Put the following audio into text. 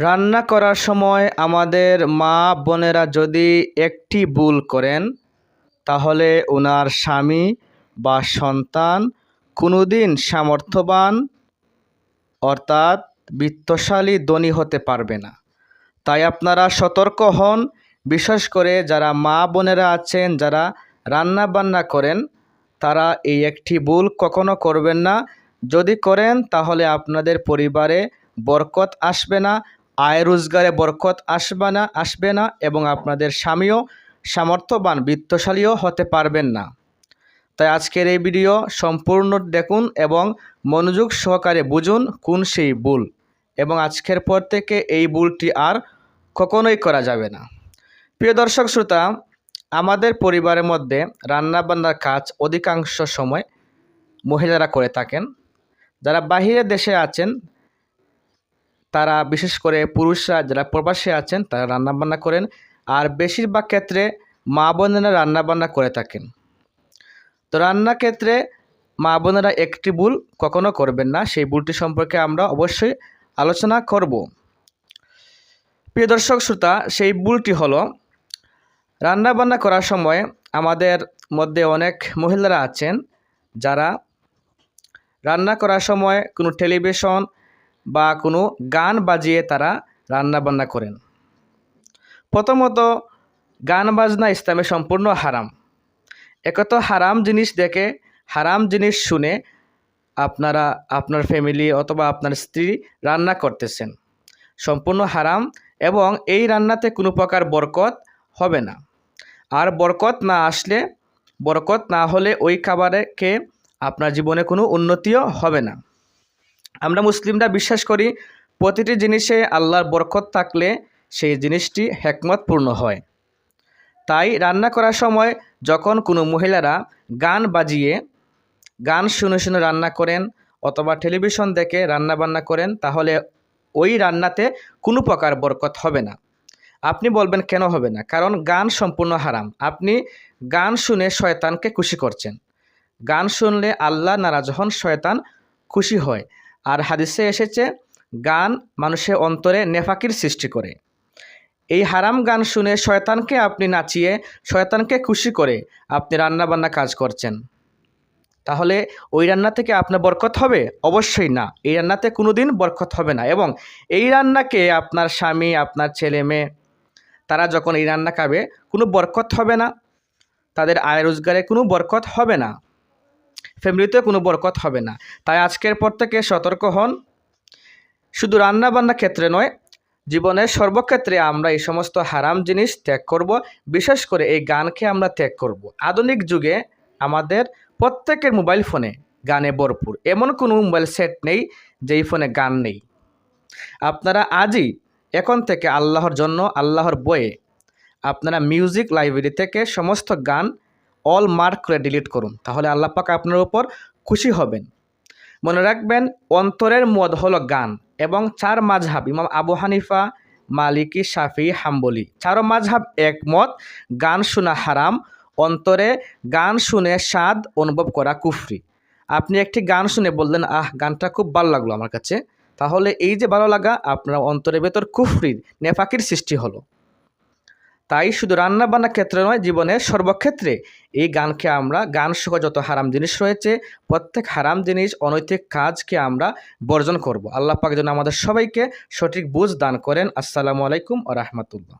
রান্না করার সময় আমাদের মা বোনেরা যদি একটি ভুল করেন, তাহলে ওনার স্বামী বা সন্তান কোনোদিন সামর্থ্যবান, অর্থাৎ বিত্তশালী ধনী হতে পারবে না। তাই আপনারা সতর্ক হন, বিশেষ করে যারা মা বোনেরা আছেন, যারা রান্না বান্না করেন, তারা এই একটি ভুল কখনো করবেন না। যদি করেন, তাহলে আপনাদের পরিবারে বরকত আসবে না আয় রোজগারে বরকত আসবে না আসবে না এবং আপনাদের স্বামীও সামর্থ্যবান, বৃত্তশালীও হতে পারবেন না। তাই আজকের এই ভিডিও সম্পূর্ণ দেখুন এবং মনোযোগ সহকারে বুঝুন কোন সেই ভুল এবং আজকের পর থেকে এই ভুলটি আর কখনোই করা যাবে না। প্রিয় দর্শক শ্রোতা, আমাদের পরিবারের মধ্যে রান্নাবান্নার কাজ অধিকাংশ সময় মহিলারা করে থাকেন। যারা বাহিরের দেশে আছেন তারা বিশেষ করে পুরুষরা যারা প্রবাসে আছেন, তারা রান্নাবান্না করেন আর বেশিরভাগ ক্ষেত্রে মা বোনেরা রান্নাবান্না করে থাকেন। তো রান্না ক্ষেত্রে মা বোনেরা একটি ভুল কখনো করবেন না, সেই ভুলটি সম্পর্কে আমরা অবশ্যই আলোচনা করব। প্রিয় দর্শক শ্রোতা, সেই ভুলটি হলো, রান্নাবান্না করার সময় আমাদের মধ্যে অনেক মহিলারা আছেন যারা রান্না করার সময় কোনো টেলিভিশন বা কোনো গান বাজিয়ে তারা রান্না বান্না করেন। প্রথমত, গান বাজনা ইসলামে সম্পূর্ণ হারাম। একত হারাম জিনিস দেখে, হারাম জিনিস শুনে আপনারা আপনার ফ্যামিলি অথবা আপনার স্ত্রী রান্না করতেছেন। সম্পূর্ণ হারাম এবং এই রান্নাতে কোনো প্রকার বরকত হবে না। আর বরকত না আসলে, বরকত না হলে ওই খাবারে খেয়ে আপনার জীবনে কোনো উন্নতিও হবে না। আমরা মুসলিমরা বিশ্বাস করি প্রতিটি জিনিসে আল্লাহর বরকত থাকলে সেই জিনিসটি হেকমতপূর্ণ হয়। তাই রান্না করার সময় যখন কোনো মহিলারা গান বাজিয়ে গান শুনে শুনে রান্না করেন অথবা টেলিভিশন দেখে রান্না বান্না করেন, তাহলে ওই রান্নাতে কোনো প্রকার বরকত হবে না। আপনি বলবেন, কেন হবে না? কারণ গান সম্পূর্ণ হারাম। আপনি গান শুনে শয়তানকে খুশি করছেন। গান শুনলে আল্লাহ নারাজ হন, শয়তান খুশি হয়। আর হাদিসে এসেছে, গান মানুষের অন্তরে নেফাকির সৃষ্টি করে। এই হারাম গান শুনে শয়তানকে আপনি নাচিয়ে, শয়তানকে খুশি করে আপনি রান্নাবান্না কাজ করছেন। তাহলে ওই রান্না থেকে আপনার বরকত হবে? অবশ্যই না। এই রান্নাতে কোনো দিন বরকত হবে না এবং এই রান্নাকে আপনার স্বামী, আপনার ছেলে মেয়ে, তারা যখন এই রান্না খাবে, কোনো বরকত হবে না। তাদের আয় রোজগারে কোনো বরকত হবে না। ফ্যামিলিতে কোনো বরকত হবে না। তাই আজকের পর থেকে সতর্ক হন। শুধু রান্না বান্না ক্ষেত্রে নয়, জীবনের সর্বক্ষেত্রে আমরা এই সমস্ত হারাম জিনিস ত্যাগ করব। বিশেষ করে এই গানকে আমরা ত্যাগ করব। আধুনিক যুগে আমাদের প্রত্যেকের মোবাইল ফোনে গানে ভরপুর। এমন কোনো মোবাইল সেট নেই যেই ফোনে গান নেই। আপনারা আজই এখন থেকে আল্লাহর জন্য, আল্লাহর বয়ে আপনারা মিউজিক লাইব্রেরি থেকে সমস্ত গান অল মার্ক করে ডিলিট করুন, তাহলে আল্লাহ পাক আপনার উপর খুশি হবেন। মনে রাখবেন, অন্তরের মদ হলো গান এবং চার মাঝহাব, ইমাম আবু হানিফা, মালিকি, শাফি, হাম্বলি। চারো মাঝহাব একমত, গান শোনা হারাম, অন্তরে গান শুনে স্বাদ অনুভব করা কুফরি। আপনি একটি গান শুনে বললেন, আহ, গানটা খুব ভালো লাগল আমার কাছে। তাহলে এই যে ভালো লাগা, আপনার অন্তরের ভেতর কুফরির, নেফাকির সৃষ্টি হলো। তাই শুধু রান্না বান্না ক্ষেত্রে নয়, জীবনের সর্বক্ষেত্রে এই গানকে আমরা, গান সহ যত হারাম জিনিস রয়েছে, প্রত্যেক হারাম জিনিস, অনৈতিক কাজকে আমরা বর্জন করব। আল্লাহ পাক যেন আমাদের সবাইকে সঠিক বুঝ দান করেন। আসসালামু আলাইকুম আ রহমতুল্লাহ।